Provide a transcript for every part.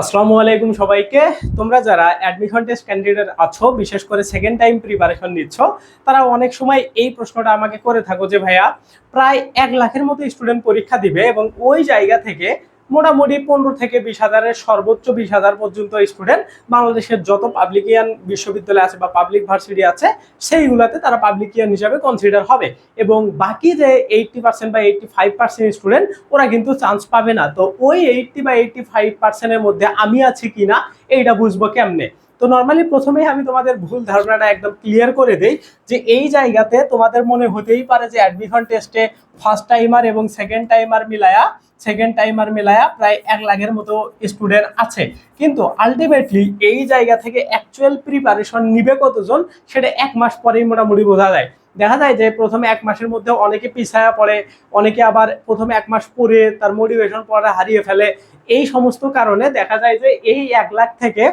আসসালামু আলাইকুম সবাইকে। তোমরা যারা অ্যাডমিশন টেস্ট ক্যান্ডিডেট আছো, বিশেষ করে সেকেন্ড টাইম প্রিপারেশন নিচ্ছ, তারা অনেক সময় এই প্রশ্নটা আমাকে করে থাকো যে, ভাইয়া, প্রায় এক লাখের মতো স্টুডেন্ট পরীক্ষা দিবে এবং ওই জায়গা থেকে মোটামুটি পনেরো থেকে বিশ হাজারের সর্বোচ্চ বিশ হাজার পর্যন্ত স্টুডেন্ট বাংলাদেশের যত পাবলিকিয়ান বিশ্ববিদ্যালয় আছে বা পাবলিক ভার্সিটি আছে, সেইগুলোতে তারা পাবলিকিয়ান হিসাবে কনসিডার হবে। এবং বাকি যে এইটটি পার্সেন্ট বা এইটটি ফাইভ পার্সেন্ট স্টুডেন্ট ওরা কিন্তু চান্স পাবে না। তো ওই এইটটি বা এইটটি ফাইভ পার্সেন্টের মধ্যে আমি আছি কি না এইটা বুঝব কেমনে? তো নর্মালি প্রথমেই আমি তোমাদের ভুল ধারণাটা একদম ক্লিয়ার করে দেই যে এই জায়গাতে তোমাদের মনে হতেই পারে যে অ্যাডমিশন টেস্টে ফার্স্ট টাইমার এবং সেকেন্ড টাইমার মিলায়া সেকেন্ড টাইমার মিলায়া প্রায় এক লাখের মতো স্টুডেন্ট আছে। কিন্তু আলটিমেটলি এই জায়গা থেকে অ্যাকচুয়াল প্রিপারেশন নিবে কতজন সেটা এক মাস পরেই মোটামুটি বোঝা যায়। দেখা যায় যে প্রথমে এক মাসের মধ্যে অনেকে পিছায়া পড়ে, অনেকে আবার প্রথমে এক মাস পরে তার মোটিভেশন পড়া হারিয়ে ফেলে এই সমস্ত কারণে দেখা যায় যে এই এক লাখ থেকে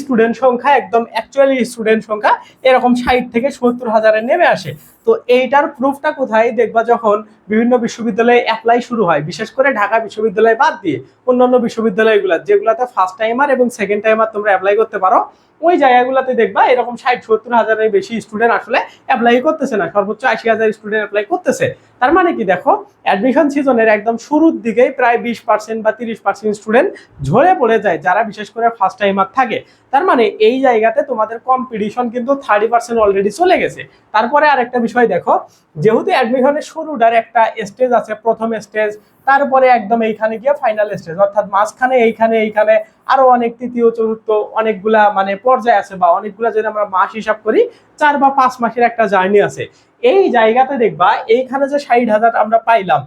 স্টুডেন্ট সংখ্যা একদম অ্যাকচুয়ালি স্টুডেন্ট সংখ্যা এরকম ষাট থেকে সত্তর হাজারে নেমে আসে। তো এইটার প্রুফটা কোথায় দেখবা যখন বিভিন্ন বিশ্ববিদ্যালয়ে অ্যাপ্লাই শুরু হয়, বিশেষ করে ঢাকা বিশ্ববিদ্যালয় বাদ দিয়ে অন্যান্য বিশ্ববিদ্যালয়গুলো, যেগুলোতে ফার্স্ট টাইমার এবং সেকেন্ড টাইমার তোমরা অ্যাপ্লাই করতে পারো, ওই জায়গাগুলোতে দেখবা এরকম ষাট সত্তর হাজারের বেশি স্টুডেন্ট আসলে অ্যাপ্লাই করতেছে না, সর্বোচ্চ আশি হাজার স্টুডেন্ট অ্যাপ্লাই করতেছে। তার মানে কি দেখো অ্যাডমিশন সিজনের একদম শুরুর দিকেই প্রায় বিশ পার্সেন্ট বা তিরিশ পার্সেন্ট স্টুডেন্ট ঝরে পড়ে যায়, যারা বিশেষ করে ফার্স্ট টাইমার থাকে। তার মানে এই জায়গাতে তোমাদের কম্পিটিশন কিন্তু থার্টি পার্সেন্ট অলরেডি চলে গেছে। তারপরে আরেকটা বিষয় দেখো, যেহেতু অ্যাডমিশনের শুরুটার একটা স্টেজ আছে, প্রথম স্টেজ তারপরে একদম এইখানে গিয়ে ফাইনাল স্টেজ অর্থাৎ মাঝখানে, এইখানে এইখানে আরও অনেক তৃতীয়, চতুর্থ, অনেকগুলা মানে পর্যায় আছে বা অনেকগুলা যদি আমরা মাস হিসাব করি, চার বা পাঁচ মাসের একটা জার্নি আছে। এই জায়গাতে দেখবা, এইখানে যে ষাট হাজার আমরা পাইলাম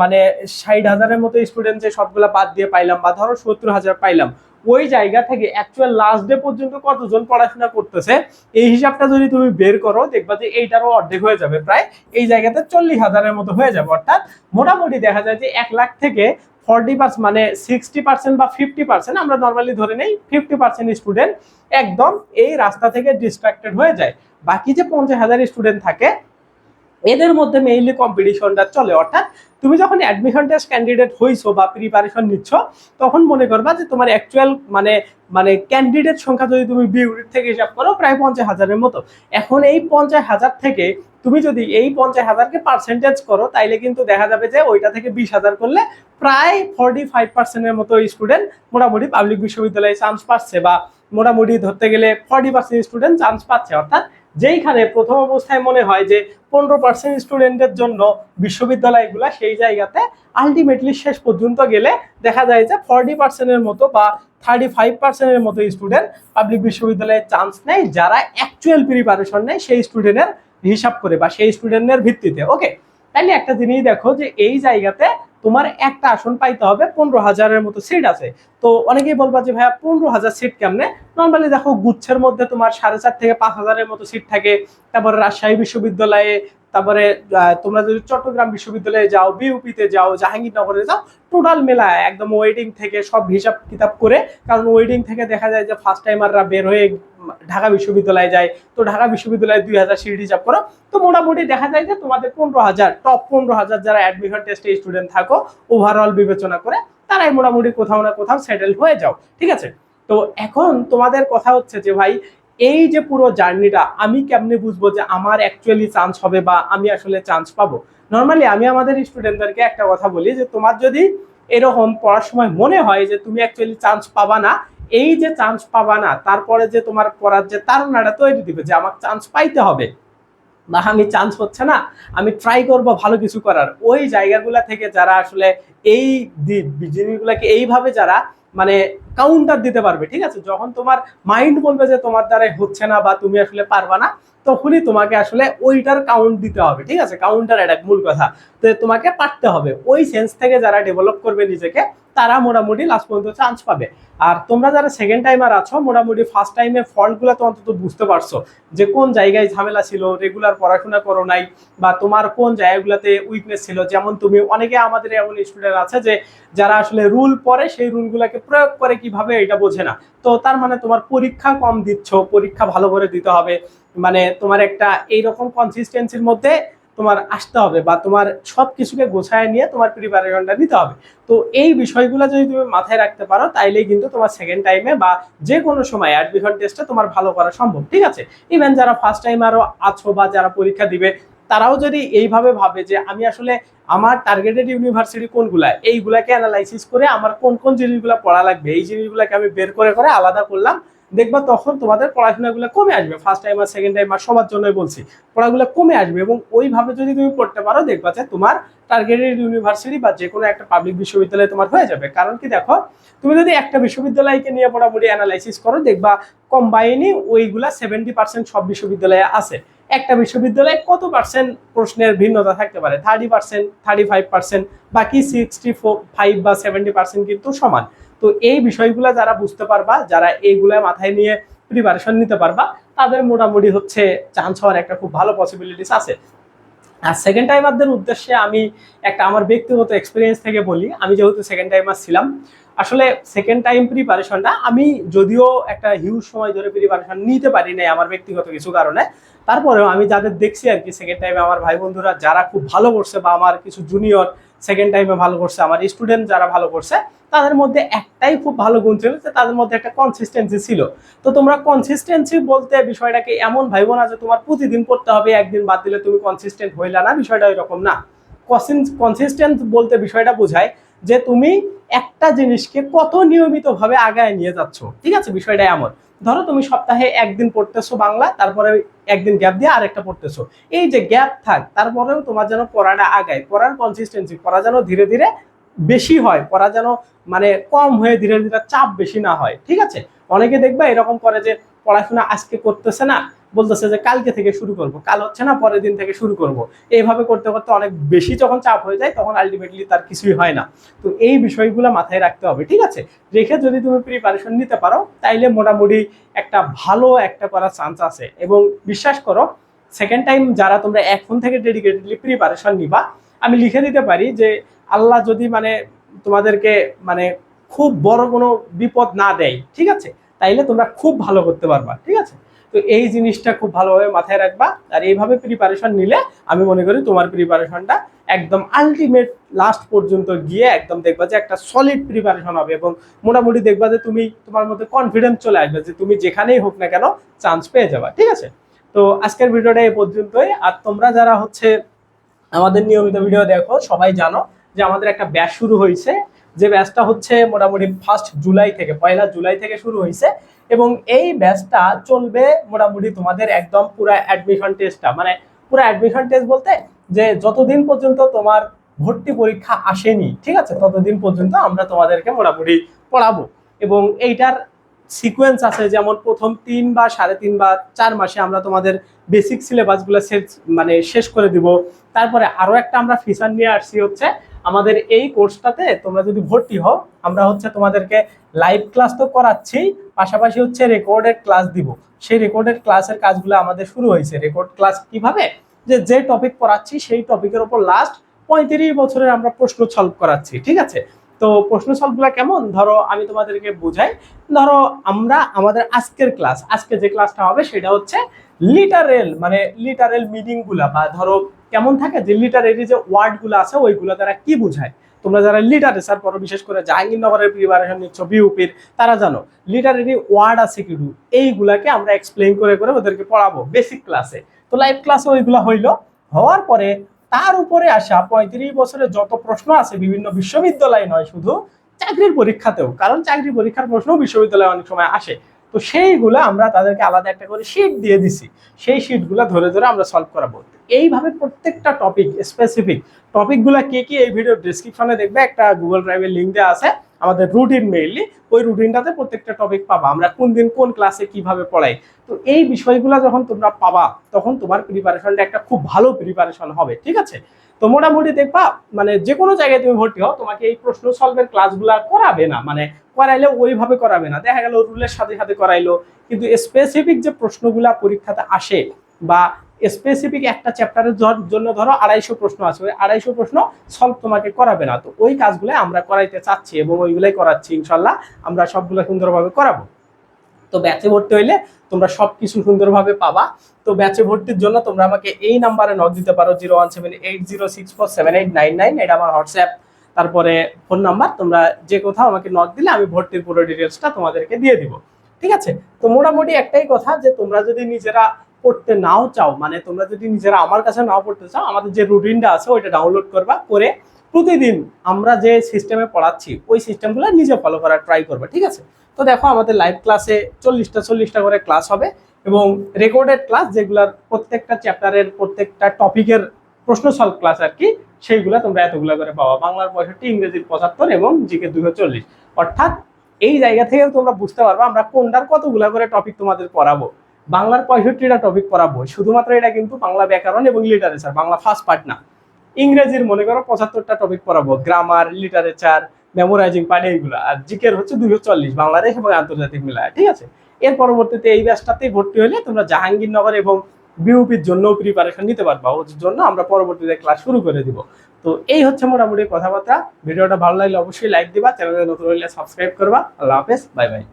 মানে ষাট হাজারের মতো স্টুডেন্ট যে সবগুলা বাদ দিয়ে পাইলাম বা ধরো সত্তর হাজার পাইলাম ওই জায়গা থেকে অ্যাকচুয়াল লাস্ট ডে পর্যন্ত কতজন পড়াশোনা করতেছে, এই হিসাবটা যদি তুমি বের করো, দেখবা যে এইটারও অর্ধেক হয়ে যাবে, প্রায় এই জায়গাতে চল্লিশ হাজারের মতো হয়ে যাবে। অর্থাৎ মোটামুটি দেখা যায় যে এক লাখ থেকে ফর্টি পার্সেন্ট মানে সিক্সটি পার্সেন্ট বা ফিফটি পার্সেন্ট আমরা নর্মালি ধরে নেই ফিফটি পার্সেন্ট স্টুডেন্ট একদম এই রাস্তা থেকে ডিস্ট্রাক্টেড হয়ে যায়। বাকি যে পঞ্চাশ হাজার স্টুডেন্ট থাকে এদের মধ্যে মেইনলি কম্পিটিশনটা চলে। অর্থাৎ তুমি যখন অ্যাডমিশন টেস্ট ক্যান্ডিডেট হইছো বা প্রিপারেশন নিচ্ছ, তখন মনে করবা যে তোমার অ্যাকচুয়াল মানে মানে ক্যান্ডিডেট সংখ্যা যদি তুমি বিউটির থেকে হিসাব করো, প্রায় পঞ্চাশ হাজারের মতো। এখন এই পঞ্চাশ হাজার থেকে তুমি যদি এই পঞ্চাশ হাজারকে পার্সেন্টেজ করো, তাইলে কিন্তু দেখা যাবে যে ওইটা থেকে বিশ হাজার করলে প্রায় ফর্টি ফাইভ পার্সেন্টের মতো স্টুডেন্ট মোটামুটি পাবলিক বিশ্ববিদ্যালয়ে চান্স পাচ্ছে বা মোটামুটি ধরতে গেলে ফর্টি পার্সেন্ট স্টুডেন্ট চান্স পাচ্ছে। অর্থাৎ যেইখানে প্রথম অবস্থায় মনে হয় যে পনেরো পার্সেন্ট স্টুডেন্টের জন্য বিশ্ববিদ্যালয়গুলো সেই জায়গাতে আলটিমেটলি শেষ পর্যন্ত গেলে দেখা যায় যে ফর্টি পার্সেন্টের মতো বা থার্টি ফাইভ পার্সেন্টের মতো স্টুডেন্ট পাবলিক বিশ্ববিদ্যালয়ে চান্স নেয় যারা অ্যাকচুয়াল প্রিপারেশন নেয় সেই স্টুডেন্টের হিসাব করে বা সেই স্টুডেন্টের ভিত্তিতে। ওকে তাইলে একটা জিনিস দেখো যে এই জায়গাতে তোমার একটা আসন পাইতে হবে, পনেরো হাজারের মতো সিট আছে। তো অনেকেই বলবা যে, ভাইয়া, পনেরো হাজার সিট কেমনে? নর্মালি দেখো, গুচ্ছের মধ্যে তোমার সাড়ে চার থেকে পাঁচ হাজারের মতো সিট থাকে। তারপর রাজশাহী বিশ্ববিদ্যালয়ে তারপরে তোমরা যদি চট্টগ্রাম বিশ্ববিদ্যালয়ে যাও, বিউপিতে যাও, জাহাঙ্গীরনগরে যাও, টোটাল মেলায় একদম ওয়েডিং থেকে সব হিসাব কিতাব করে, কারণ ওয়েডিং থেকে দেখা যায় যে ফার্স্ট টাইমাররা বের হয়ে ঢাকা বিশ্ববিদ্যালয়ে যায়। তো ঢাকা বিশ্ববিদ্যালয়ে দুই হাজার সিট হিসাব করো। তো মোটামুটি দেখা যায় যে তোমাদের পনেরো হাজার টপ পনেরো হাজার যারা অ্যাডমিশন টেস্টে স্টুডেন্ট থাকো ওভারঅল বিবেচনা করে, তারাই মোটামুটি কোথাও না কোথাও সেটেল হয়ে যাও। ঠিক আছে? তো এখন তোমাদের কথা হচ্ছে যে ভাই এই যে পুরো জার্নিটা, আমি কেমনে বুঝব যে আমার অ্যাকচুয়ালি চান্স হবে বা আমি আসলে চান্স পাবো? নর্মালি আমি আমাদের স্টুডেন্টদেরকে একটা কথা বলি যে, তোমার যদি এরকম পড়ার সময় মনে হয় যে, তুমি অ্যাকচুয়ালি চান্স পাবা না, এই যে চান্স পাবা না, তারপরে যে তোমার পড়ার যে তারণাটা তৈরি দিবে যে আমার চান্স পাইতে হবে। বা, আমি চান্স হচ্ছে না, আমি ট্রাই করব ভালো কিছু করার। ওই জায়গাগুলা থেকে যারা আসলে এই জিনিসগুলাকে এইভাবে যারা মানে কাউন্টার দিতে পারবে, ঠিক আছে? যখন তোমার মাইন্ড বলবে যে তোমার দ্বারাই হচ্ছে না বা তুমি আসলে পারবা না, তখনই তোমাকে আসলে ওইটার কাউন্ট দিতে হবে, ঠিক আছে? কাউন্টার এটা মূল কথা। তো তোমাকে পারতে হবে। ওই সেন্স থেকে যারা ডেভেলপ করবে নিজেকে তারা মোটামুটি লাস্ট পর্যন্ত চান্স পাবে। আর তোমরা যারা সেকেন্ড টাইমার আছো, মোটামুটি ফার্স্ট টাইমে ফল্টগুলো তো অন্তত বুঝতে পারছ যে কোন জায়গায় ঝামেলা ছিল রেগুলার পড়াশোনা করো নাই বা তোমার কোন জায়গাগুলোতে উইকনেস ছিল। যেমন তুমি অনেকে আমাদের এমন স্টুডেন্ট আছে যে যারা আসলে রুল পড়ে, সেই রুলগুলোকে প্রয়োগ করে কীভাবে এটা বোঝে না। তো তার মানে তোমার পরীক্ষা কম দিচ্ছ, পরীক্ষা ভালো করে দিতে হবে। মানে তোমার একটা এইরকম কনসিস্টেন্সির মধ্যে তোমার আসতে হবে বা তোমার সব কিছুকে গোছায় নিয়ে তোমার প্রিপারেশনটা নিতে হবে। তো এই বিষয়গুলো যদি তুমি মাথায় রাখতে পারো, তাইলেই কিন্তু তোমার সেকেন্ড টাইমে বা যে কোনো সময় অ্যাডমিশন টেস্টে তোমার ভালো করা সম্ভব, ঠিক আছে? ইভেন যারা ফার্স্ট টাইম আরও আছো বা যারা পরীক্ষা দিবে, তারাও যদি এইভাবে ভাবে যে আমি আসলে আমার টার্গেটেড ইউনিভার্সিটি কোনগুলা, এইগুলাকে অ্যানালাইসিস করে আমার কোন কোন জিনিসগুলো পড়া লাগবে, এই জিনিসগুলোকে আমি বের করে করে আলাদা করলাম দেখবা তখন তোমাদের পড়াশোনাগুলো কমে আসবে। ফার্স্ট টাইম আর সেকেন্ড টাইম আর সবার জন্যই বলছি, পড়াগুলো কমে আসবে এবং ওইভাবে যদি তুমি পড়তে পারো, দেখবা যে তোমার টার্গেটেড ইউনিভার্সিটি বা যে কোনো একটা পাবলিক বিশ্ববিদ্যালয় তোমার হয়ে যাবে। কারণ কি দেখো, তুমি যদি একটা বিশ্ববিদ্যালয়কে নিয়ে মোটামুটি অ্যানালাইসিস করো, দেখবা কম্বাইনই ওইগুলা সেভেন্টি পার্সেন্ট সব বিশ্ববিদ্যালয়ে আছে। একটা বিশ্ববিদ্যালয়ে কত পার্সেন্ট প্রশ্নের ভিন্নতা থাকতে পারে? Thirty percent thirty five percent বাকি সিক্সটি ফোর ফাইভ বা সেভেন্টি পার্সেন্ট কিন্তু সমান। তো এই বিষয়গুলো যারা বুঝতে পারবা, যারা এইগুলা মাথায় নিয়ে প্রিপারেশন নিতে পারবা, তাদের মোটামুটি হচ্ছে চান্স হওয়ার একটা খুব ভালো পসিবিলিটিস আছে। আর সেকেন্ড টাইমারদের উদ্দেশ্যে আমি একটা আমার ব্যক্তিগত এক্সপিরিয়েন্স থেকে বলি, আমি যেহেতু সেকেন্ড টাইমার ছিলাম, আসলে সেকেন্ড টাইম প্রিপারেশনটা আমি যদিও একটা হিউজ সময় ধরে প্রিপারেশন নিতে পারি নাই আমার ব্যক্তিগত কিছু কারণে, তারপরেও আমি যাদের দেখছি আর কি সেকেন্ড টাইমে আমার ভাই বন্ধুরা যারা খুব ভালো করছে বা আমার কিছু জুনিয়র সেকেন্ড টাইমে ভালো করছে, আমার স্টুডেন্ট যারা ভালো করছে, তাদের মধ্যে একটাই খুব ভালো গুণ ছিল যে তাদের মধ্যে একটা কনসিস্টেন্সি ছিল। তো তোমরা কনসিস্টেন্সি বলতে বিষয়টাকে এমন ভাইবো না যে তোমার প্রতিদিন পড়তে হবে, একদিন বাদ দিলে তুমি কনসিস্টেন্ট হইলা না, বিষয়টা এরকম না। কনসিস্টেন্ট বলতে বিষয়টা বোঝায় যে তুমি একটা জিনিসকে কত নিয়মিতভাবে আগায় নিয়ে যাচ্ছ, ঠিক আছে? বিষয়টা এমন। ধরো তুমি সপ্তাহে একদিন পড়তেছো বাংলা, তারপরে একদিন গ্যাপ দিয়ে আরেকটা পড়তেছো। এই যে গ্যাপ থাক, তারপরেও তোমার যেন পড়াটা আগায়, পড়ার কনসিস্টেন্সি পড়া যেন ধীরে ধীরে বেশি হয়, পড়া যেন মানে কম হয়ে ধীরে ধীরে চাপ বেশি না হয়, ঠিক আছে? অনেকে দেখবে এরকম করে যে, পড়াশোনা আজকে করতেছে না বলতেছে যে কালকে থেকে শুরু করব, কাল হচ্ছে না, পরের দিন থেকে শুরু করব। এইভাবে করতে করতে অনেক বেশি যখন চাপ হয়ে যায়, তখন আলটিমেটলি তার কিছুই হয় না। তো এই বিষয়গুলো মাথায় রাখতে হবে, ঠিক আছে? রেখে যদি তুমি প্রিপারেশন নিতে পারো, তাইলে মোটামুটি একটা ভালো একটা করার চান্স আছে। এবং বিশ্বাস করো সেকেন্ড টাইম যারা তোমরা এখন থেকে ডেডিকেটেডলি প্রিপারেশন নিবা, আমি লিখে দিতে পারি যে আল্লাহ যদি মানে তোমাদেরকে মানে খুব বড় কোনো বিপদ না দেয়, ঠিক আছে? তাইলে তোমরা খুব ভালো করতে পারবা, ঠিক আছে? তো এই জিনিসটা খুব ভালোভাবে মাথায় রাখবা আর এইভাবে প্রিপারেশন নিলে আমি মনে করি তোমার প্রিপারেশনটা একদম আলটিমেট লাস্ট পর্যন্ত গিয়ে একদম দেখবা যে একটা সলিড প্রিপারেশন হবে এবং মোটামুটি দেখবা যে তুমি তোমার মধ্যে কনফিডেন্স চলে আসবে যে তুমি যেখানেই হোক না কেন চান্স পেয়ে যাবা, ঠিক আছে? তো আজকের ভিডিওটা এই পর্যন্তই। আর তোমরা যারা হচ্ছে আমাদের নিয়মিত ভিডিও দেখো, সবাই জানো যে আমাদের একটা ব্যাচ শুরু হয়েছে। যে ব্যাচটা হচ্ছে মোটামুটি ফার্স্ট জুলাই থেকে, পয়লা জুলাই থেকে শুরু হয়েছে। এবং এই ব্যাচটা চলবে মোটামুটি তোমাদের একদম পুরো অ্যাডমিশন টেস্টটা মানে পুরো অ্যাডমিশন টেস্ট বলতে যে যতদিন পর্যন্ত তোমার ভর্তি পরীক্ষা আসেনি, ঠিক আছে? ততদিন পর্যন্ত আমরা তোমাদেরকে মোটামুটি পড়াবো। এবং এইটার সিকোয়েন্স আছে যেমন প্রথম তিন বা সাড়ে তিন বা চার মাসে আমরা তোমাদের বেসিক সিলেবাসগুলো শেষ মানে শেষ করে দিব। তারপরে আরও একটা আমরা ফিচার নিয়ে আসছি হচ্ছে আমাদের এই কোর্সটাতে তোমরা যদি ভর্তি হও, আমরা হচ্ছে তোমাদেরকে লাইভ ক্লাস তো করাচ্ছি, পাশাপাশি হচ্ছে রেকর্ডেড ক্লাস দিব। সেই রেকর্ডেড ক্লাসের কাজগুলো আমাদের শুরু হয়েছে। রেকর্ড ক্লাস কীভাবে? যে যে টপিক পড়াচ্ছি, সেই টপিকের উপর লাস্ট পঁয়ত্রিশ বছরের আমরা প্রশ্ন সলভ করাচ্ছি, ঠিক আছে? তো প্রশ্ন সলভগুলো কেমন? ধরো, আমি তোমাদেরকে বোঝাই। ধরো, আমরা আমাদের আজকের ক্লাস আজকে যে ক্লাসটা হবে, সেটা হচ্ছে লিটারেল মানে লিটারেল মিনিংগুলা বা ধরো কেমন থাকে যে লিটারেরি যে ওয়ার্ডগুলো আছে, ওইগুলো তারা কি বোঝায়? তোমরা যারা লিটারেচার পড়ো, বিশেষ করে জাহাঙ্গীরনগরের প্রিপারেশন নিচ্ছ বিউপির তারা জানো লিটারেরি ওয়ার্ড আছে কিন্তু এইগুলাকে আমরা এক্সপ্লেন করে করে ওদেরকে পড়াবো বেসিক ক্লাসে তো লাইভ ক্লাসে ওইগুলো হইল। হওয়ার পরে তার উপরে আসা পঁয়ত্রিশ বছরে যত প্রশ্ন আছে, বিভিন্ন বিশ্ববিদ্যালয় নয়, শুধু চাকরির পরীক্ষাতেও, কারণ চাকরির পরীক্ষার প্রশ্ন বিশ্ববিদ্যালয়ে অনেক সময় আসে। তো সেইগুলো আমরা তাদেরকে আলাদা একটা করে শিট দিয়ে দিছি। সেই শিটগুলো ধরে ধরে আমরা সলভ করাবো এইভাবে প্রত্যেকটা টপিক স্পেসিফিক টপিকগুলো কে কি এই ভিডিও ডিসক্রিপশনে দেখবে, একটা গুগল ড্রাইভের লিঙ্ক দেওয়া আছে। আমাদের রুটিন মেইনলি ওই রুটিনটাতে প্রত্যেকটা টপিক পাবা। আমরা কোন দিন কোন ক্লাসে কীভাবে পড়াই। তো এই বিষয়গুলো যখন তোমরা পাবা, তখন তোমার প্রিপারেশনটা একটা খুব ভালো প্রিপারেশন হবে, ঠিক আছে? তো মোটামুটি দেখবা মানে যে কোনো জায়গায় তুমি ভর্তি হও, তোমাকে এই প্রশ্ন সলভের ক্লাসগুলো করাবে না মানে করাইলে ওইভাবে করাবে না। দেখা গেল রুলের সাথে সাথে করাইলো, কিন্তু স্পেসিফিক যে প্রশ্নগুলা পরীক্ষাতে আসে বা স্পেসিফিক একটা চ্যাপ্টারের জন্য ধরো আড়াইশো প্রশ্ন আছে, ওই আড়াইশো প্রশ্ন সলভ তোমাকে করাবে না। তো ওই কাজগুলো আমরা করাইতে চাচ্ছি এবং ওইগুলাই করাচ্ছি, ইনশাল্লাহ আমরা সবগুলো সুন্দরভাবে করাবো। তো ব্যাচে ভর্তি হইলে তোমরা সব কিছু সুন্দরভাবে পাবা। তো ব্যাচে ভর্তির জন্য তোমরা আমাকে এই নাম্বারে নক দিতে পারো zero one seven eight zero six four seven eight nine nine এটা আমার হোয়াটসঅ্যাপ। তারপরে ফোন নাম্বার তোমরা যে কোথাও আমাকে নক দিলে আমি ভর্তির পুরো ডিটেলসটা তোমাদেরকে দিয়ে দিব। ঠিক আছে? তো মোটামুটি একটাই কথা যে তোমরা যদি নিজেরা পড়তে নাও চাও মানে তোমরা যদি নিজেরা আমার কাছে নাও পড়তে চাও, আমাদের যে রুটিনটা আছে ওইটা ডাউনলোড করবা, করে প্রতিদিন আমরা যে সিস্টেমে পড়াচ্ছি, ওই সিস্টেমগুলো নিজে ফলো করার ট্রাই করবে, ঠিক আছে? তো দেখো আমাদের লাইভ ক্লাসে চল্লিশটা চল্লিশটা করে ক্লাস হবে এবং রেকর্ডেড ক্লাস যেগুলোর প্রত্যেকটা চ্যাপ্টারের প্রত্যেকটা টপিকের প্রশ্ন সলভ ক্লাস আর কি, সেইগুলো তোমরা এতগুলো করে পাওয়া বাংলার পঁয়ষট্টি, ইংরেজির পঁচাত্তর এবং জিকে দুশো চল্লিশ। অর্থাৎ এই জায়গা থেকেও তোমরা বুঝতে পারবে আমরা কোনটার কতগুলো করে টপিক তোমাদের পড়াবো। বাংলার পঁয়ষট্টিটা টপিক পড়াবো, শুধুমাত্র এটা কিন্তু বাংলা ব্যাকরণ এবং লিটারেচার বাংলা ফার্স্ট পার্ট না। ইংরেজির মনে করো পঁচাত্তরটা টপিক পড়াবো গ্রামার লিটারেচার মেমোরাইজিং পার্ট এইগুলো। আর জিকের হচ্ছে দুশো চল্লিশ, বাংলাদেশ এবং আন্তর্জাতিক মেলায়, ঠিক আছে? এর পরবর্তীতে এই ব্যাচটাতেই ভর্তি হলে তোমরা জাহাঙ্গীরনগর এবং বিউপির জন্য প্রিপারেশন নিতে পারবা। ওর জন্য আমরা পরবর্তীতে ক্লাস শুরু করে দিব। তো এই হচ্ছে মোটামুটি কথাবার্তা। ভিডিওটা ভালো লাগলে অবশ্যই লাইক দিবা চ্যানেলে নতুন হলে সাবস্ক্রাইব করবা। আল্লাহ হাফেজ বাই বাই